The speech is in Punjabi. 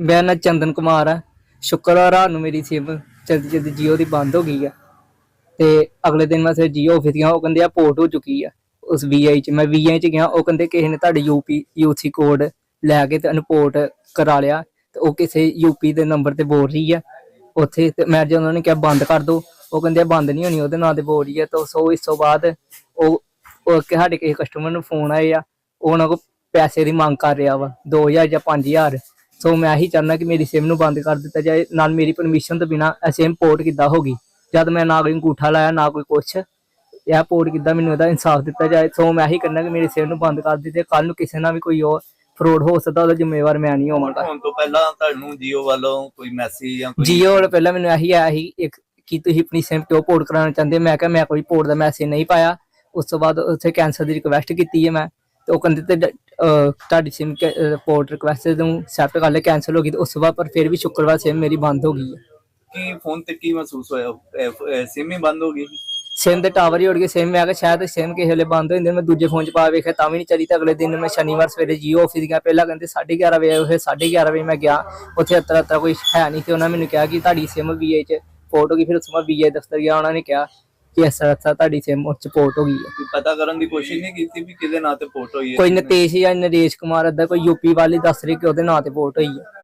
ਮੇਰਾ ਨਾਂ ਚੰਦਨ ਕੁਮਾਰ ਆ। ਸ਼ੁੱਕਰਵਾਰ ਰਾਤ ਨੂੰ ਮੇਰੀ ਸਿਮ ਜਲਦੀ ਜਲਦੀ ਜੀਓ ਦੀ ਬੰਦ ਹੋ ਗਈ ਆ। ਤੇ ਅਗਲੇ ਦਿਨ ਮੈਂ ਫਿਰ ਜੀਓ ਆਫਿਸ ਗਿਆ, ਉਹ ਕਹਿੰਦੇ ਆ ਪੋਰਟ ਹੋ ਚੁੱਕੀ ਆ। ਉਸ ਵੀਆਈ ਚ, ਮੈਂ ਵੀਆਈ ਚ ਗਿਆ, ਉਹ ਕਹਿੰਦੇ ਕਿਸੇ ਨੇ ਤੁਹਾਡੇ ਯੂਪੀ ਯੂਸੀ ਕੋਡ ਲੈ ਕੇ ਤੇ ਅਨਪੋਰਟ ਕਰਾ ਲਿਆ। ਤੇ ਉਹ ਕਿਸੇ ਯੂਪੀ ਦੇ ਨੰਬਰ ਤੇ ਬੋਲ ਰਹੀ ਆ। ਉੱਥੇ ਤੇ ਮੈਂ ਜੇ ਉਹਨਾਂ ਨੇ ਕਿਹਾ ਬੰਦ ਕਰ ਦੋ, ਉਹ ਕਹਿੰਦੇ ਆ ਬੰਦ ਨਹੀਂ ਹੋਣੀ, ਉਹਦੇ ਨਾਂ ਤੇ ਬੋਲ ਰਹੀ ਆ। ਤਾਂ ਸੋ ਇਸ ਤੋਂ ਬਾਅਦ ਉਹ ਉਹ ਸਾਡੇ ਕਿਸੇ ਕਸਟਮਰ ਨੂੰ ਫੋਨ ਆਏ ਆ। ਉਹ ਉਹਨਾਂ ਕੋ ਪੈਸੇ ਦੀ ਮੰਗ ਕਰ ਰਿਹਾ ਵਾ 2000 ਜਾਂ 5000 ਸੋ ਮੈਂ ਇਹੀ ਚਾਹੁੰਦਾ ਕਿ ਮੇਰੀ ਸਿਮ ਨੂੰ ਬੰਦ ਕਰ ਦਿੱਤਾ ਜਾਏ ਨਾਲ ਮੇਰੀ ਪਰਮਿਸ਼ਨ ਤੋਂ ਬਿਨਾ ਸਿਮ ਪੋਰਟ ਕਿੱਦਾਂ ਹੋ ਗਈ? ਜਦ ਮੈਂ ਨਾ ਕੋਈ ਅੰਗੂਠਾ ਲਾਇਆ ਨਾ ਕੋਈ ਕੁਛ ਇਹ ਪੋਰਟ ਕਿੱਦਾਂ ਮੈਨੂੰ ਇਹਦਾ ਇਨਸਾਫ ਦਿੱਤਾ ਜਾਏ? ਸੋ ਮੈਂ ਇਹੀ ਕਰਨਾ ਕਿ ਮੇਰੀ ਸਿਮ ਨੂੰ ਬੰਦ ਕਰ ਦਿੱਤੇ ਕੱਲ ਨੂੰ ਕਿਸੇ ਨਾਲ ਵੀ ਕੋਈ ਹੋਰ ਫਰੋਡ ਹੋ ਸਕਦਾ ਉਹਦਾ ਜ਼ਿੰਮੇਵਾਰ ਮੈਂ ਨਹੀਂ ਹੋਵਾਂਗਾ। ਹੁਣ ਤੋਂ ਪਹਿਲਾਂ ਤੁਹਾਨੂੰ ਜੀਓ ਵੱਲੋਂ ਕੋਈ ਮੈਸੇਜ ਜਾਂ ਕੋਈ ਜੀਓ ਵਾਲਾ ਪਹਿਲਾਂ ਮੈਨੂੰ ਇਹੀ ਆਇਆ ਸੀ ਇੱਕ ਕਿ ਤੁਸੀਂ ਆਪਣੀ ਸਿਮ ਕਿਉਂ ਪੋਰਟ ਕਰਾਉਣਾ ਚਾਹੁੰਦੇ? ਮੈਂ ਕਿਹਾ ਮੈਂ ਕੋਈ ਪੋਰਟ ਦਾ ਮੈਸੇਜ ਨਹੀਂ ਪਾਇਆ। ਉਸ ਤੋਂ ਬਾਅਦ ਉੱਥੇ ਕੈਂਸਲ ਦੀ ਰਿਕੁਐਸਟ ਕੀਤੀ ਹੈ ਮੈਂ। ਤੇ ਉਹ ਕਹਿੰਦੇ ਤੇ ਤੁਹਾਡੀ ਸਿਮ ਪੋਰਟ ਰਿਕੁਐਸਟ ਨੂੰ ਐਕਸੈਪਟ ਕਰ ਲਿਆ ਕੈਂਸਲ ਹੋ ਗਈ ਤੇ ਉਸ ਤੋਂ ਬਾਅਦ ਪਰ ਫਿਰ ਵੀ ਸ਼ੁੱਕਰਵਾਰ ਸਿਮ ਮੇਰੀ ਬੰਦ ਹੋ ਗਈ ਹੈ। ਕੀ ਫੋਨ ਤੇ ਕੀ ਮਹਿਸੂਸ ਹੋਇਆ? ਸਿਮ ਹੀ ਬੰਦ ਹੋ ਗਈ? ਸਿਮ ਦੇ ਟਾਵਰ ਹੀ ਉੜ ਗਏ। ਸਿਮ ਮੈਂ ਕਿਹਾ ਸ਼ਾਇਦ ਸਿਮ ਕਿਸੇ ਵੇਲੇ ਬੰਦ ਹੋ ਜਾਂਦੇ। ਮੈਂ ਦੂਜੇ ਫੋਨ 'ਚ ਪਾ ਵੇਖਿਆ ਤਾਂ ਵੀ ਨਹੀਂ ਚੱਲੀ ਤਾਂ ਅਗਲੇ ਦਿਨ ਮੈਂ ਸ਼ਨੀਵਾਰ ਸਵੇਰੇ ਜੀਓ ਆਫਿਸ ਗਿਆ। ਪਹਿਲਾਂ ਕਹਿੰਦੇ 11:30 ਵਜੇ ਉਹ 11:30 ਵਜੇ ਮੈਂ ਗਿਆ। ਉੱਥੇ ਅਤਰਾ ਅਤਰਾ ਕੋਈ ਹੈ ਨਹੀਂ ਤੇ ਉਹਨਾਂ ਮੈਨੂੰ ਕਿਹਾ ਕਿ ਤੁਹਾਡੀ ਸਿਮ ਵੀਏ 'ਚ ਹੋ ਗਈ। ਫਿਰ ਉਸ ਤੋਂ ਬਾਅਦ ਵੀਏ ਦਫ਼ਤਰ ਗਿਆ ਉਹਨਾਂ ਨੇ ਕਿਹਾ ਕਿ ਇਸ ਤਰ੍ਹਾਂ ਤਰ੍ਹਾਂ ਤੁਹਾਡੀ ਸਿਮ ਉਸ 'ਚ ਪੋਰਟ ਹੋ ਗਈ ਹੈ। ਪਤਾ ਕਰਨ ਦੀ ਕੋਸ਼ਿਸ਼ ਨਹੀਂ ਕੀਤੀ ਵੀ ਕਿਹਦੇ ਨਾਂ ਤੇ ਪੋਰਟ ਹੋਈ ਹੈ ਕੋਈ ਨਤੇਸ਼ ਜਾਂ ਨਰੇਸ਼ ਕੁਮਾਰ ਅੱਦਾ ਕੋਈ ਯੂਪੀ ਵਾਲੀ ਦੱਸ ਰਹੀ ਕਿ ਉਹਦੇ ਨਾਂ ਤੇ ਪੋਰਟ ਹੋਈ ਹੈ।